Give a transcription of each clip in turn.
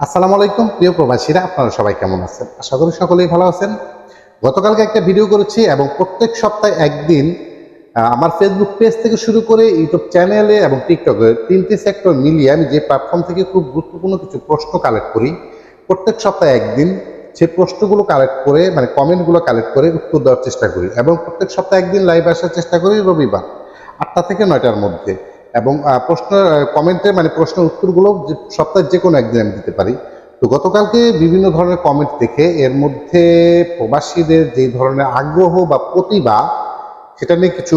আসসালামু আলাইকুম, প্রিয় প্রবাসীরা, আপনারা সবাই কেমন আছেন? আশা করি সকলেই ভালো আছেন। গতকালকে একটা ভিডিও করেছি এবং প্রত্যেক সপ্তাহে একদিন আমার ফেসবুক পেজ থেকে শুরু করে ইউটিউব চ্যানেলে এবং টিকটকে তিনটি সেক্টর মিলিয়ে আমি যে প্ল্যাটফর্ম থেকে খুব গুরুত্বপূর্ণ কিছু প্রশ্ন কালেক্ট করি, প্রত্যেক সপ্তাহে একদিন সেই প্রশ্নগুলো কালেক্ট করে মানে কমেন্টগুলো কালেক্ট করে উত্তর দেওয়ার চেষ্টা করি এবং প্রত্যেক সপ্তাহে একদিন লাইভ আসার চেষ্টা করি রবিবার আটটা থেকে নয়টার মধ্যে। এবং প্রশ্ন কমেন্টে মানে প্রশ্নের উত্তরগুলো সপ্তাহের যে কোনো একদিন আমি দিতে পারি। তো গতকালকে বিভিন্ন ধরনের কমেন্ট দেখে এর মধ্যে প্রবাসীদের যে ধরনের আগ্রহ বা প্রতিভা, সেটা নিয়ে কিছু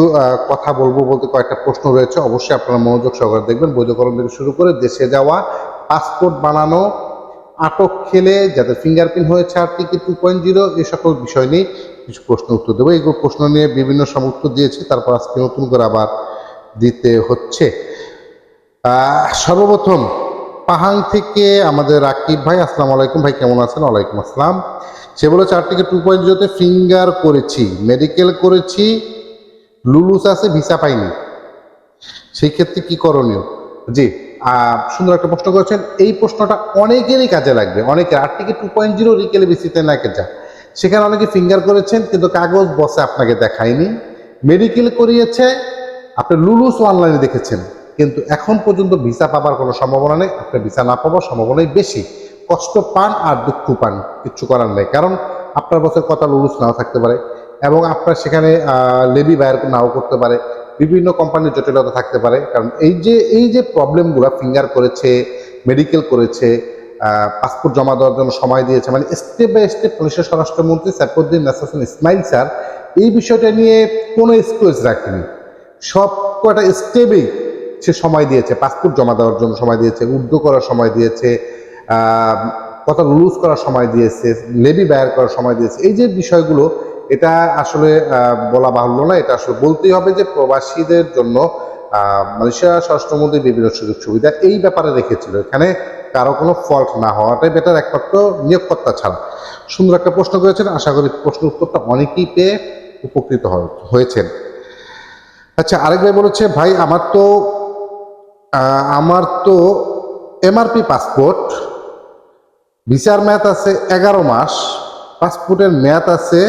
কথা বলব বলতে কয়েকটা প্রশ্ন রয়েছে। অবশ্যই আপনারা মনোযোগ সহকারে দেখবেন। বৈধকরণ থেকে শুরু করে দেশে যাওয়া, পাসপোর্ট বানানো, আটক খেলে, যাদের ফিঙ্গারপ্রিন্ট হয়েছে আর টিকি টু পয়েন্ট জিরো এই সকল বিষয় নিয়ে কিছু প্রশ্ন উত্তর দেবো। এইগুলো প্রশ্ন নিয়ে বিভিন্ন উত্তর দিয়েছি। তারপর আজকে নতুন করে আবার দিতে হচ্ছে। সর্বপ্রথম পাহাং থেকে আমাদের রাকিব ভাই, আসসালামু আলাইকুম ভাই, কেমন আছেন? ওয়ালাইকুম আসসালাম। সে বলে চার থেকে টু পয়েন্ট জিরোতে ফিঙ্গার করেছি মেডিকেল করেছি লুলুস আছে ভিসা পাইনি। সেই ক্ষেত্রে কি করণীয়? জি সুন্দর একটা প্রশ্ন করেছেন। এই প্রশ্নটা অনেকেরই কাজে লাগবে। অনেকের আর টিকে টু পয়েন্ট জিরো রিকেলে বেসিতে না যা। সেখানে অনেকে ফিঙ্গার করেছেন, কিন্তু কাগজ বসে আপনাকে দেখায়নি। মেডিকেল করিয়েছে আপনি লুলুস অনলাইনে দেখেছেন, কিন্তু এখন পর্যন্ত ভিসা পাবার কোনো সম্ভাবনা নেই আপনার ভিসা না পাওয়ার সম্ভাবনাই বেশি। কষ্ট পান আর দুঃখ পান, কিচ্ছু করার নেই, কারণ আপনার বছর কথা লুলুস নাও থাকতে পারে, এবং আপনার সেখানে লেবি বায়ার নাও করতে পারে, বিভিন্ন কোম্পানির জটিলতা থাকতে পারে, কারণ এই যে এই যে প্রবলেমগুলো ফিঙ্গার করেছে মেডিকেল করেছে পাসপোর্ট জমা দেওয়ার জন্য সময় দিয়েছে মানে স্টেপ বাই স্টেপ পুলিশের স্বরাষ্ট্রমন্ত্রী সাইফুদ্দিন নাসাসিন ইসমাইল স্যার এই বিষয়টা নিয়ে কোনো এক্সকিউজ রাখেনি। সব কটা স্টেপেই সে সময় দিয়েছে পাসপোর্ট জমা দেওয়ার জন্য সময় দিয়েছে, উর্দু করার সময় দিয়েছে কথা লুজ করার সময় দিয়েছে লেবি ব্যয় করার সময় দিয়েছে। এই যে বিষয়গুলো, এটা আসলে বলা বাহুল্য না, এটা আসলে বলতেই হবে যে প্রবাসীদের জন্য মালয়েশিয়া স্বরাষ্ট্রমন্ত্রী বিভিন্ন সুযোগ সুবিধা এই ব্যাপারে রেখেছিল। এখানে কারও কোনো ফল্ট না হওয়াটাই বেটার একমাত্র নিয়োগকর্তা ছাড়া। সুন্দর একটা প্রশ্ন করেছেন, আশা করি প্রশ্ন উত্তরটা অনেকেই পেয়ে উপকৃত হয়েছেন। আচ্ছা আরেক ভাই বলেছে ভাই, আমার তো আমার তো এমআরপি পাসপোর্ট, ভিসার মেয়াদ আছে এগারো মাস, পাসপোর্টের মেয়াদ আছে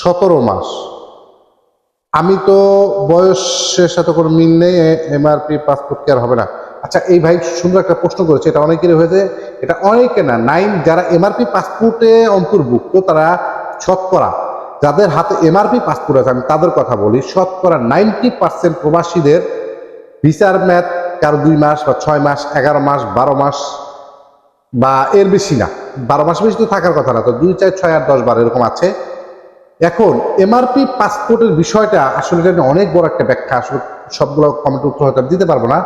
সতেরো মাস। আমি তো বয়সের সাথে কোনো মিল নেই এমআরপি পাসপোর্ট কি আর হবে না? আচ্ছা এই ভাই সুন্দর একটা প্রশ্ন করেছে, এটা অনেকেরই হয়েছে, এটা অনেকে না, নাইন যারা এমআরপি পাসপোর্টে অন্তর্ভুক্ত, তারা শতকরা যাদের হাতে এমআরপি পাসপোর্ট আছে, আমি তাদের কথা বলি, শতকরা নাইনটি পার্সেন্ট প্রবাসীদের ভিসার ম্যাথ কারও দুই মাস বা ছয় মাস, এগারো মাস, বারো মাস বা এর বেশি না। বারো মাস বেশি তো থাকার কথা না, তো দুই, চার, ছয়, আট, দশ, বারো এরকম আছে। এখন এমআরপি পাসপোর্টের বিষয়টা আসলে এটা অনেক বড় একটা ব্যাখ্যা, আসলে সবগুলো কমেন্ট উত্তর হয়তো দিতে পারব না।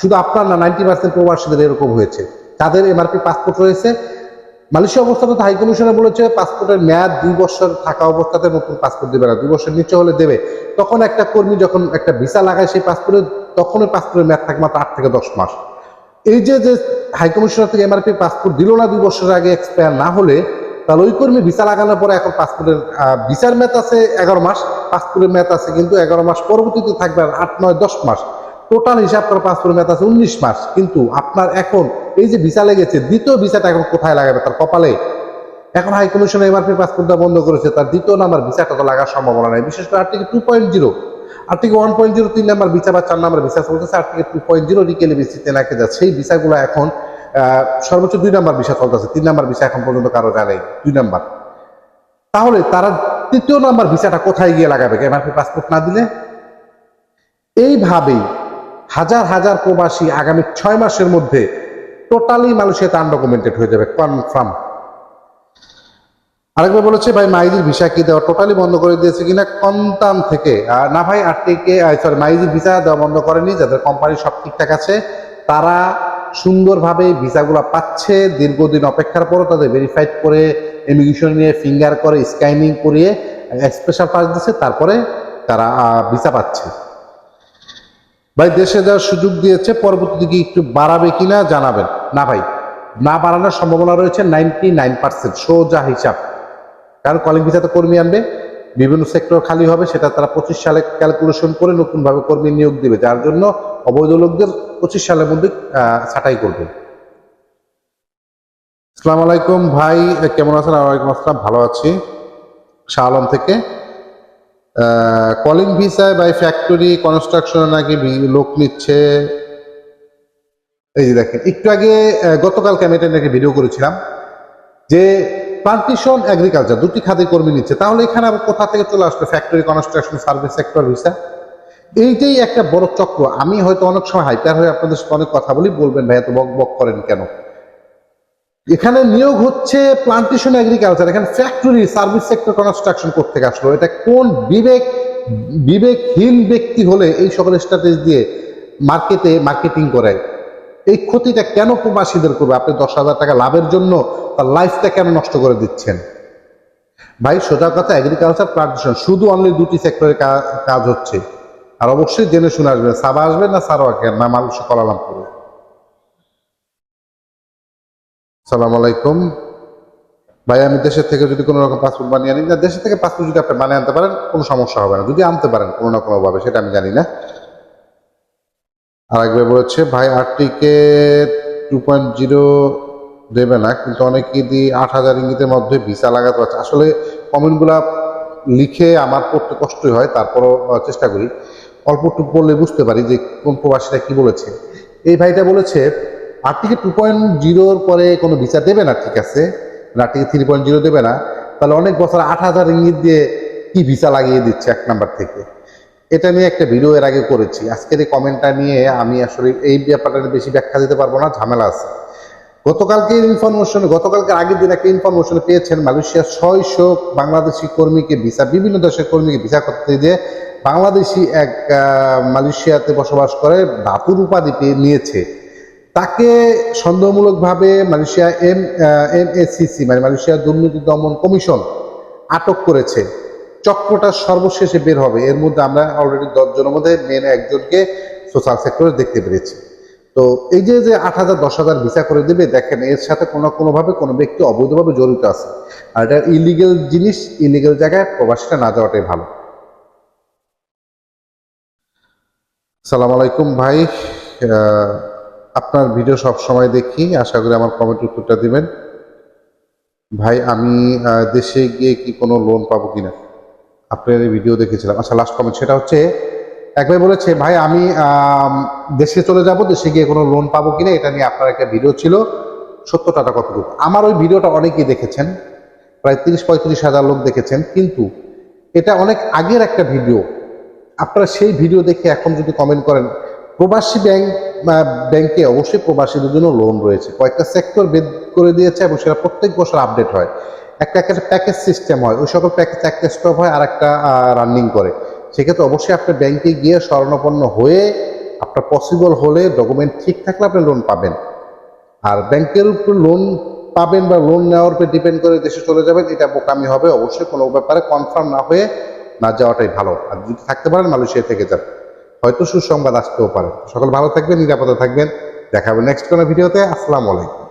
শুধু আপনার না নাইনটি পার্সেন্ট প্রবাসীদের এরকম হয়েছে। তাদের এমআরপি পাসপোর্ট রয়েছে মালয়েশিয়া অবস্থাতে হাই কমিশনে বলেছে পাসপোর্টের মেয়াদ দুই বছর থাকা অবস্থাতে নতুন পাসপোর্ট দেবে না। দুই বছর নিচে হলে দেবে। তখন একটা কর্মী যখন একটা ভিসা লাগায় সেই পাসপোর্টে, তখন ওই পাসপোর্টের মেয়াদ থাকে মাত্র আট থেকে দশ মাস। এই যে যে হাই কমিশনার থেকে এমআরপি পাসপোর্ট দিল না দুই বছর আগে এক্সপায়ার না হলে, তাহলে ওই কর্মী ভিসা লাগানোর পরে এখন পাসপোর্টের ভিসার মেয়াদ আছে এগারো মাস, পাসপোর্টের মেয়াদ আছে কিন্তু এগারো মাস পরবর্তীতে থাকবে আট, নয়, দশ মাস। টোটাল হিসাব করে পাসপোর্টের মেয়াদ আছে উনিশ মাস। কিন্তু আপনার এখন এই যে ভিসা লেগেছে, দ্বিতীয় ভিসাটা এখন কোথায় লাগাবে তার কপালে? এখন হাই কমিশন এমআরপি পাসপোর্টটা বন্ধ করেছে, তার দ্বিতীয় নাম্বার ভিসাটা তো লাগার সম্ভাবনা নাই। বিশেষ করে RTK two point zero RTK one point zero তিন নাম্বার ভিসা বা চার নাম্বার ভিসা চলতেছে আর্টিকে টু পয়েন্ট জিরো রিকেলে ভিসিতে নাকে যাচ্ছে সেই ভিসাগুলো এখন সর্বোচ্চ দুই নাম্বার ভিসা চলতেছে। তিন নাম্বার ভিসা এখন পর্যন্ত কারও জানেই দুই নাম্বার। তাহলে তারা তৃতীয় নাম্বার ভিসাটা কোথায় গিয়ে লাগাবে? এমআরপি পাসপোর্ট না দিলে? এইভাবেই হাজার হাজার প্রবাসী আগামী ছয় মাসের মধ্যে টোটালি মালয়েশিয়াতে আনডকুমেন্টেড হয়ে যাবে কনফার্ম আরেকবার বলেছে, ভাই, মাইজির ভিসা কি দেওয়া টোটালি বন্ধ করে দিয়েছে কিনা? কন্তান থেকে। না ভাই আটটিকে সরি মাইজির ভিসা দেওয়া বন্ধ করেনি। যাদের কোম্পানি সব ঠিকঠাক আছে, তারা সুন্দরভাবে ভিসাগুলো পাচ্ছে। দীর্ঘদিন অপেক্ষার পরও তাদের ভেরিফাইড করে ইমিগ্রেশন নিয়ে ফিঙ্গার করে স্ক্যানিং করিয়ে স্পেশাল পাস দিচ্ছে। তারপরে তারা ভিসা পাচ্ছে। ভাই, দেশে যাওয়ার সুযোগ দিয়েছে। পরবর্তীতে কি একটু বাড়াবে কিনা জানাবেন। না ভাই, না বাড়ানোর সম্ভাবনা রয়েছে নাইনটি নাইন পার্সেন্ট, সোজা হিসাব। কারণ কলিং ভিসাতে কর্মী আনবে, বিভিন্ন সেক্টর খালি হবে, সেটা তারা পঁচিশ সালে ক্যালকুলেশন করে নতুনভাবে কর্মী নিয়োগ দিবে, যার জন্য অবৈধ লোকদের পঁচিশ সালের মধ্যে ছাঁটাই করবে। সালাম আলাইকুম ভাই, কেমন আছেন? আলাইকুম আসসালাম, ভালো আছি। শাহ আলম থেকে। কলিং ভিসায় বাই ফ্যাক্টরি কনস্ট্রাকশনে নাকি লোক নিচ্ছে? এই যে দেখেন, একটু আগে গতকালকে আমি এটা একটা ভিডিও করেছিলাম যে প্লান্টেশন এগ্রিকালচার দুটি খাতে কর্মী নিচ্ছে, তাহলে এখানে আবার কোথা থেকে চলে আসবে factory construction service sector visa এইটাই একটা বড় চক্র। আমি হয়তো অনেক সময় হাইপার হয়ে আপনাদের সাথে অনেক কথা বলি, বলবেন ভাই এত বক বক করেন কেন? এখানে নিয়োগ হচ্ছে প্লান্টেশন এগ্রিকালচার এখানে ফ্যাক্টরি সার্ভিস সেক্টর কনস্ট্রাকশন করতে আসলো। এটা কোন বিবেক, বিবেকহীন ব্যক্তি হলে এই সকল স্ট্র্যাটেজি দিয়ে মার্কেটে মার্কেটিং করে এই ক্ষতিটা কেন প্রবাসীদের করবে? আপনি দশ হাজার টাকা লাভের জন্য তার লাইফটা কেন নষ্ট করে দিচ্ছেন? ভাই, সোজা কথা এগ্রিকালচার প্লান্টেশন শুধু অনলি দুটি সেক্টরে কাজ হচ্ছে। আর অবশ্যই জেনে শুনে আসবেন, সাবা আসবেন না সারোয়াকে না মানুষ কলালামপুরে সালাম আলাইকুম। ভাই, আমি দেশের থেকে যদি কোনো রকম পাসপোর্ট বানিয়ে আনি, না, দেশের থেকে পাসপোর্ট যদি আপনি বানিয়ে আনতে পারেন, কোনো সমস্যা হবে না। যদি আনতে পারেন, কোনো না কোনো ভাবে সেটা আমি জানি না। আর একবার বলেছে, ভাই আরটিকে টু পয়েন্ট জিরো দেবে না, কিন্তু অনেকেই দিয়ে আট হাজার ইঙ্গিতের মধ্যে ভিসা লাগাতে পারছে। আসলে কমেন্টগুলা লিখে আমার পড়তে কষ্টই হয়, তারপরও চেষ্টা করি। অল্প একটু পড়লে বুঝতে পারি যে কোন প্রবাসীরা কি বলেছে। এই ভাইটা বলেছে আর্টিকে টু পয়েন্ট জিরোর পরে কোনো ভিসা দেবে না, ঠিক আছে? আর্টিকে থ্রি পয়েন্ট জিরো দেবে না। তাহলে অনেক বছর আট হাজার ইঙ্গিত দিয়ে কি ভিসা লাগিয়ে দিচ্ছে এক নাম্বার থেকে? এটা নিয়ে একটা ভিডিও এর আগে করেছি। আজকের এই কমেন্টটা নিয়ে আমি আসলে এই ব্যাপারটা বেশি ব্যাখ্যা দিতে পারব না, ঝামেলা আছে। গতকালকে ইনফরমেশন গতকালকে আগের দিন একটা ইনফরমেশন পেয়েছেন মালয়েশিয়ার ছয়শো বাংলাদেশি কর্মীকে ভিসা, বিভিন্ন দেশের কর্মীকে ভিসা করতে দিয়ে বাংলাদেশি এক মালয়েশিয়াতে বসবাস করে ধাতুর উপাধি নিয়েছে। তাকে সন্দেহমূলকভাবে মালয়েশিয়া এম এম এসিসি মানে মালয়েশিয়া দুর্নীতি দমন কমিশন আটক করেছে। চক্রটা সর্বশেষে বের হবে। এর মধ্যে আমরা অলরেডি দশজনের মধ্যে মেন একজনকে সোশ্যাল সেক্টরে দেখতে পেরেছি। তো এই যে যে আট হাজার, দশ হাজার ভিসা করে দেবে, দেখেন এর সাথে কোনো, কোনোভাবে কোনো ব্যক্তি অবৈধভাবে জড়িত আছে। আর এটা ইলিগেল জিনিস ইলিগেল জায়গায় প্রবাসীটা না যাওয়াটাই ভালো। সালাম আলাইকুম ভাই। আপনার ভিডিও সব সময় দেখি, আশা করি আমার কমেন্ট উত্তরটা দিবেন। ভাই, আমি দেশে গিয়ে কি কোনো লোন পাবো কিনা? আপনার এই ভিডিও দেখেছিলাম। আচ্ছা লাস্ট কমেন্ট সেটা হচ্ছে এক ভাই বলেছে, ভাই, আমি দেশে চলে যাব, দেশে গিয়ে কোনো লোন পাবো কিনা, এটা নিয়ে আপনার একটা ভিডিও ছিল। সত্যটাটা কতটুকু? আমার ওই ভিডিওটা অনেকেই দেখেছেন, প্রায় তিরিশ, পঁয়ত্রিশ হাজার লোক দেখেছেন। কিন্তু এটা অনেক আগের একটা ভিডিও আপনারা সেই ভিডিও দেখে এখন যদি কমেন্ট করেন, প্রবাসী ব্যাংক ব্যাংকে অবশ্যই প্রবাসীদের জন্য লোন রয়েছে। কয়েকটা সেক্টর বেদ করে দিয়েছে এবং সেটা প্রত্যেক বছর আপডেট হয়। একটা একটা প্যাকেজ সিস্টেম হয়। ওই সকল প্যাকেজ একটা স্টপ হয় আর একটা রানিং করে। সেক্ষেত্রে অবশ্যই আপনার ব্যাংকে গিয়ে স্মরণাপন্ন হয়ে আপনার পসিবল হলে ডকুমেন্ট ঠিক থাকলে আপনি লোন পাবেন। আর ব্যাংকের উপর লোন পাবেন বা লোন নেওয়ার উপর ডিপেন্ড করে দেশে চলে যাবেন, এটা বোকামি হবে অবশ্যই। কোনো ব্যাপারে কনফার্ম না হয়ে না যাওয়াটাই ভালো। আর যদি থাকতে পারেন, মালয়েশিয়া থেকে যাবেন হয়তো সুসংবাদ আসতেও পারে। সকল ভালো থাকবেন, নিরাপদে থাকবেন। দেখাবেন নেক্সট কোনো ভিডিওতে আসসালামু আলাইকুম।